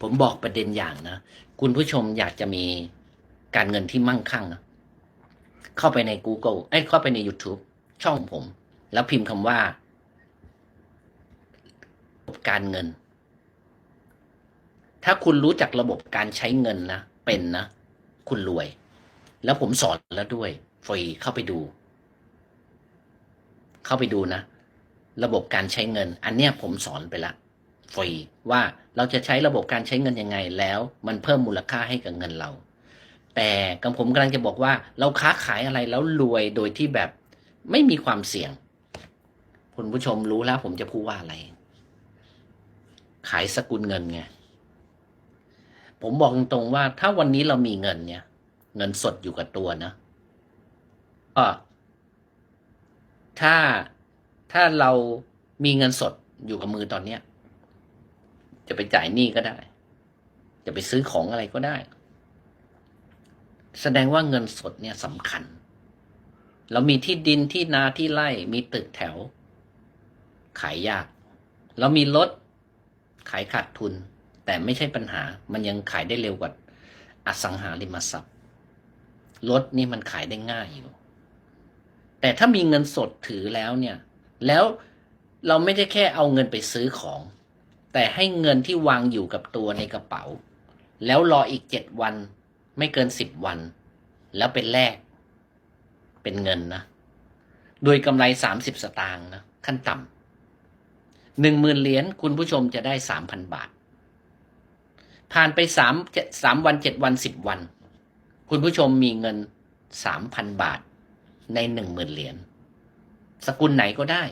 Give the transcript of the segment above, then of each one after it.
ผมบอกประเด็นอย่างนะ คุณผู้ชมอยากจะมีการเงินที่มั่งคั่งนะเข้าไปใน Google เอ้เข้าไปใน YouTube ช่องผม แล้วพิมพ์คำว่า การเงิน ถ้าคุณรู้จักระบบการใช้เงินนะเป็นนะ คุณรวย แล้วผมสอนแล้วด้วย ฟรีเข้าไปดู เข้าไปดูนะ ระบบการใช้เงิน อันเนี้ยผมสอนไปละ ฟรีว่าเราจะใช้ระบบการใช้เงินยังไงแล้ว มันเพิ่มมูลค่าให้กับเงินเรา แต่กับผมกำลังจะบอกว่าเราค้าขายอะไรแล้วรวยโดยที่แบบไม่มีความเสี่ยง คุณผู้ชมรู้แล้วผมจะพูดว่าอะไร ขายสกุลเงินไงผมบอกตรงๆว่าถ้าวันนี้เรามีเงินเนี่ย เงินสดอยู่กับตัวนะก็ถ้าถ้าเรามีเงินสดอยู่กับมือตอนเนี้ย จะไปจ่ายหนี้ก็ได้ จะไปซื้อของอะไรก็ได้ แสดงว่าเงินสดเนี่ยสำคัญ เรามีที่ดินที่นาที่ไร่ มีตึกแถว ขายยาก เรามีรถขายขาดทุน แต่ไม่ใช่ปัญหา มันยังขายได้เร็วกว่าอสังหาริมทรัพย์รถนี่มันขายได้ง่ายอยู่ แต่ถ้ามีเงินสดถือแล้วเนี่ย แล้วเราไม่ได้แค่เอาเงินไปซื้อของ แต่ให้เงินที่วางอยู่กับตัวในกระเป๋า แล้วรออีกเจ็ดวัน ไม่เกินสิบวัน แล้วเป็นแลกเป็นเงินนะ โดยกำไรสามสิบสตางค์นะ ขั้นต่ำหนึ่งหมื่นเหรียญคุณผู้ชมจะได้สามพันบาท ผ่านไปสามเจ็ดสามวันเจ็ดวันสิบวัน คุณผู้ชมมีเงินสามพันบาท ในหนึ่งหมื่นเหรียญสกุลไหนก็ได้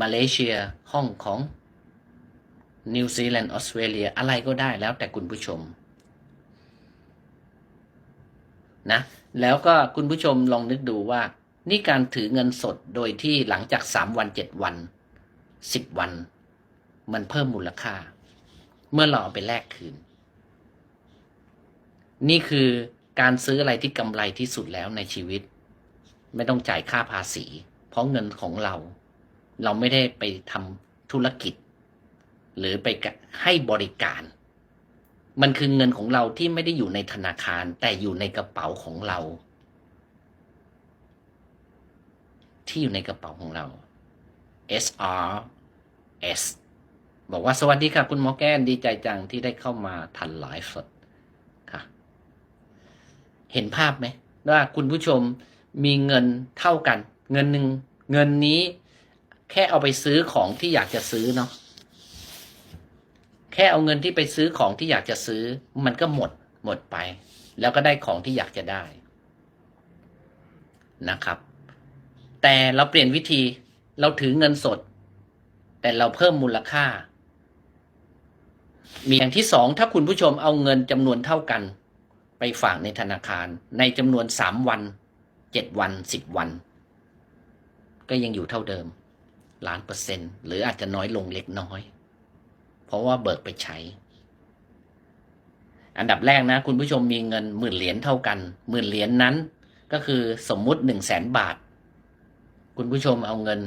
มาเลเซียฮ่องกง นิวซีแลนด์ออสเตรเลียอะไรก็ได้แล้วแต่คุณผู้ชมนะแล้วก็คุณผู้ชมลองนึกดูว่า นี่การถือเงินสดโดยที่หลังจากสามวันเจ็ดวันสิบวัน มันเพิ่มมูลค่า เมื่อเราเอาไปแลกคืน นี่คือการซื้ออะไรที่กำไรที่สุดแล้วในชีวิต ไม่ต้องจ่ายค่าภาษี เพราะเงินของเรา เราไม่ได้ไปทำธุรกิจ หรือไปให้บริการ มันคือเงินของเราที่ไม่ได้อยู่ในธนาคาร แต่อยู่ในกระเป๋าของเรา ที่อยู่ในกระเป๋าของเรา S R S บอกว่าสวัสดีค่ะ คุณหมอแก้นดีใจจังที่ได้เข้ามาทันไลฟ์สดค่ะ เห็นภาพไหมว่าคุณผู้ชมมีเงินเท่ากัน เงินหนึ่งเงินนี้แค่เอาไปซื้อของที่อยากจะซื้อเนาะ แค่เอาเงินที่ไปซื้อของที่อยากจะซื้อ มันก็หมดหมดไป แล้วก็ได้ของที่อยากจะได้นะครับ แต่เราเปลี่ยนวิธีเราถือเงินสด แต่เราเพิ่มมูลค่า มีอย่างที่สองถ้าคุณผู้ชมเอาเงินจำนวนเท่ากัน ไปฝากในธนาคาร ในจำนวนสามวันเจ็ดวันสิบวัน ก็ยังอยู่เท่าเดิมล้านเปอร์เซ็นต์หรืออาจจะน้อยลงเล็กน้อย ราะว่าเบิกไปใช้ อันดับแรกนะ คุณผู้ชมมีเงินหมื่นเหรียญเท่ากันหมื่นเหรียญนั้น ก็คือสมมุติหนึ่งแสนบาท คุณผู้ชมเอาเงิน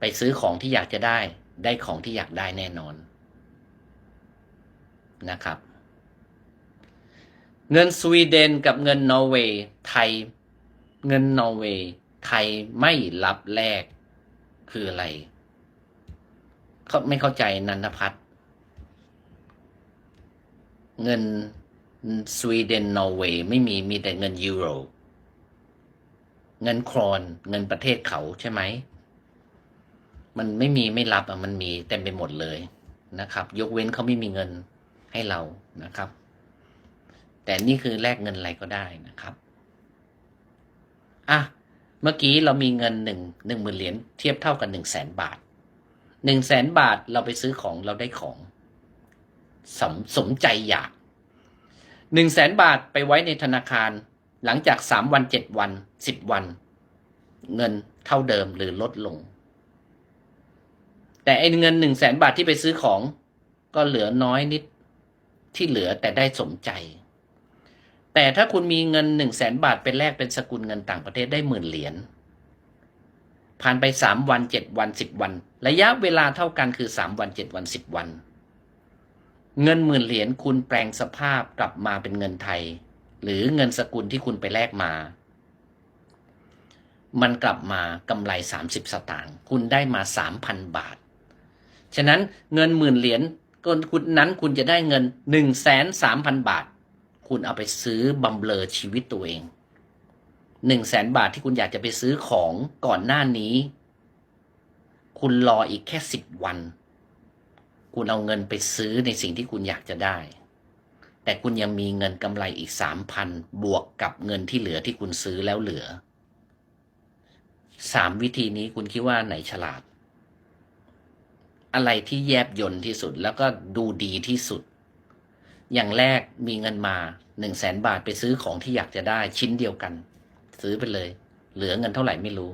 ไปซื้อของที่อยากจะได้ ได้ของที่อยากได้แน่นอนนะครับ เงินสวีเดนกับเงินนอร์เวย์ไทย เงินนอร์เวย์ไทยไม่รับแลกคืออะไรเขาไม่เข้าใจนันทพัฒน์ เงินสวีเดนนอร์เวย์ไม่มีมีแต่เงินยูโร เงินครอนเงินประเทศเขาใช่ไหม มันไม่มีไม่รับอะมันมีเต็มไปหมดเลยนะครับ ยกเว้นเขาไม่มีเงินให้เรานะครับ แต่นี่คือแลกเงินอะไรก็ได้นะครับอะเมื่อกี้เรามีเงินหนึ่งหนึ่งหมื่นเหรียญเทียบเท่ากับหนึ่งแสนบาทหนึ่งแสนบาทเราไปซื้อของเราได้ของสมสมใจอยาก หนึ่งแสนบาทไปไว้ในธนาคาร หลังจากสามวันเจ็ดวันสิบวัน เงินเท่าเดิมหรือลดลง แต่ไอ้เงินหนึ่งแสนบาทที่ไปซื้อของก็เหลือน้อยนิดที่เหลือแต่ได้สมใจ แต่ถ้าคุณมีเงินหนึ่งแสนบาทเป็นแลกเป็นสกุลเงินต่างประเทศได้หมื่นเหรียญผ่านไปสามวันเจ็ดวันสิบวัน ระยะเวลาเท่ากันคือสามวันเจ็ดวันสิบวัน เงินหมื่นเหรียญคุณแปลงสภาพกลับมาเป็นเงินไทย หรือเงินสกุลที่คุณไปแลกมา มันกลับมากำไร 30 สตางค์คุณได้มา 3,000 บาท ฉะนั้นเงินหมื่นเหรียญก็คุณนั้นคุณจะได้เงิน 1 3 0 0 0 0 บาท คุณเอาไปซื้อบำเรอชีวิตตัวเองหนึ่งแสนบาทที่คุณอยากจะไปซื้อของก่อนหน้านี้ คุณรออีกแค่สิบวัน คุณเอาเงินไปซื้อในสิ่งที่คุณอยากจะได้ แต่คุณยังมีเงินกำไรอีกสามพันบวกกับเงินที่เหลือที่คุณซื้อแล้วเหลือสามวิธีนี้คุณคิดว่าไหนฉลาด อะไรที่แยบยนต์ที่สุดแล้วก็ดูดีที่สุด อย่างแรกมีเงินมาหนึ่งแสนบาทไปซื้อของที่อยากจะได้ชิ้นเดียวกัน ซื้อไปเลย เหลือเงินเท่าไหร่ไม่รู้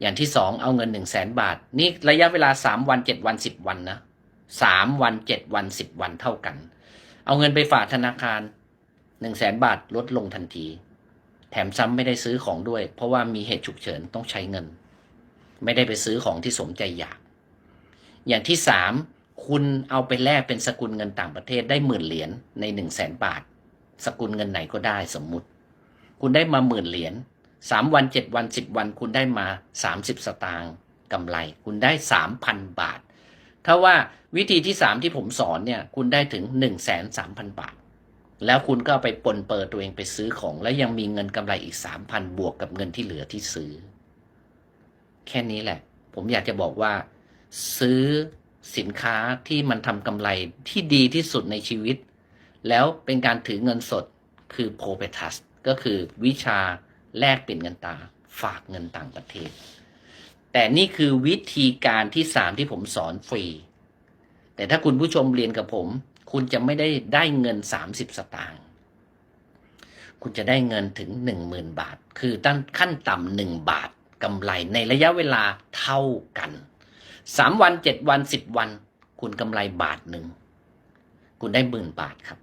อย่างที่สองเอาเงินหนึ่งแสนบาท นี่ระยะเวลาสามวันเจ็ดวันสิบวันนะสามวันเจ็ดวันสิบวันเท่ากัน เอาเงินไปฝากธนาคารหนึ่งแสนบาทลดลงทันที แถมซ้ำไม่ได้ซื้อของด้วย เพราะว่ามีเหตุฉุกเฉินต้องใช้เงิน ไม่ได้ไปซื้อของที่สมใจอยาก อย่างที่สามคุณเอาไปแลกเป็นสกุลเงินต่างประเทศได้หมื่นเหรียญในหนึ่งแสนบาท สกุลเงินไหนก็ได้สมมุติ คุณได้มาหมื่นเหรียญ สามวันเจ็ดวันสิบวันคุณได้มาสามสิบสตางค์กำไร คุณได้สามพันบาท ถ้าว่าวิธีที่สามที่ผมสอนเนี่ย คุณได้ถึงหนึ่งแสนสามพันบาท แล้วคุณก็ไปปนเปิดตัวเองไปซื้อของ แล้วยังมีเงินกำไรอีกสามพันบวกกับเงินที่เหลือที่ซื้อ แค่นี้แหละ ผมอยากจะบอกว่า ซื้อสินค้าที่มันทำกำไรที่ดีที่สุดในชีวิต แล้วเป็นการถือเงินสดคือโพเปทัสก็คือวิชา แลกเปลี่ยนเงินตราฝากเงินต่างประเทศ แต่นี่คือวิธีการที่สามที่ผมสอนฟรี แต่ถ้าคุณผู้ชมเรียนกับผม คุณจะไม่ได้ได้เงิน 30 สตางค์คุณจะได้เงินถึง 10,000 บาท คือตั้งขั้นต่ำหนึ่งบาทกำไรในระยะเวลาเท่ากันสามวันเจ็ดวันสิบวัน คุณกำไรบาทหนึ่ง คุณได้หมื่นบาทครับ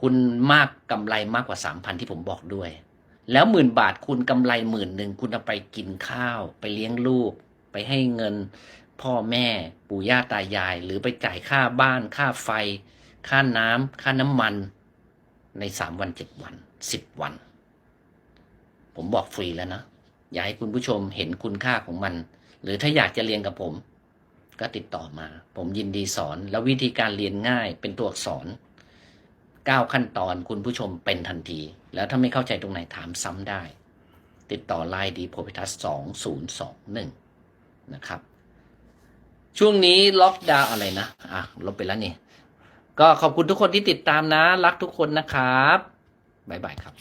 คุณมากกำไรมากกว่าสามพันที่ผมบอกด้วย แล้วหมื่นบาทคุณกำไรหมื่นหนึ่งคุณเอาไปกินข้าว ไปเลี้ยงลูก ไปให้เงินพ่อแม่ปู่ย่าตายาย หรือไปจ่ายค่าบ้านค่าไฟ ค่าน้ำค่าน้ำมันในสามวันเจ็ดวันสิบวัน ผมบอกฟรีแล้วนะ อยากให้คุณผู้ชมเห็นคุณค่าของมัน หรือถ้าอยากจะเรียนกับผม ก็ติดต่อมา ผมยินดีสอน แล้ววิธีการเรียนง่ายเป็นตัวอักษร 9 ขั้นตอนคุณผู้ชมเป็นทันที แล้วถ้าไม่เข้าใจตรงไหนถามซ้ำได้ ติดต่อไลน์ดีโพพิทัส2021 นะครับ ช่วงนี้ล็อกดาวอะไรนะ อะ ลบไปแล้วนี่ ก็ขอบคุณทุกคนที่ติดตามนะ รักทุกคนนะครับ บ๊ายบายครับ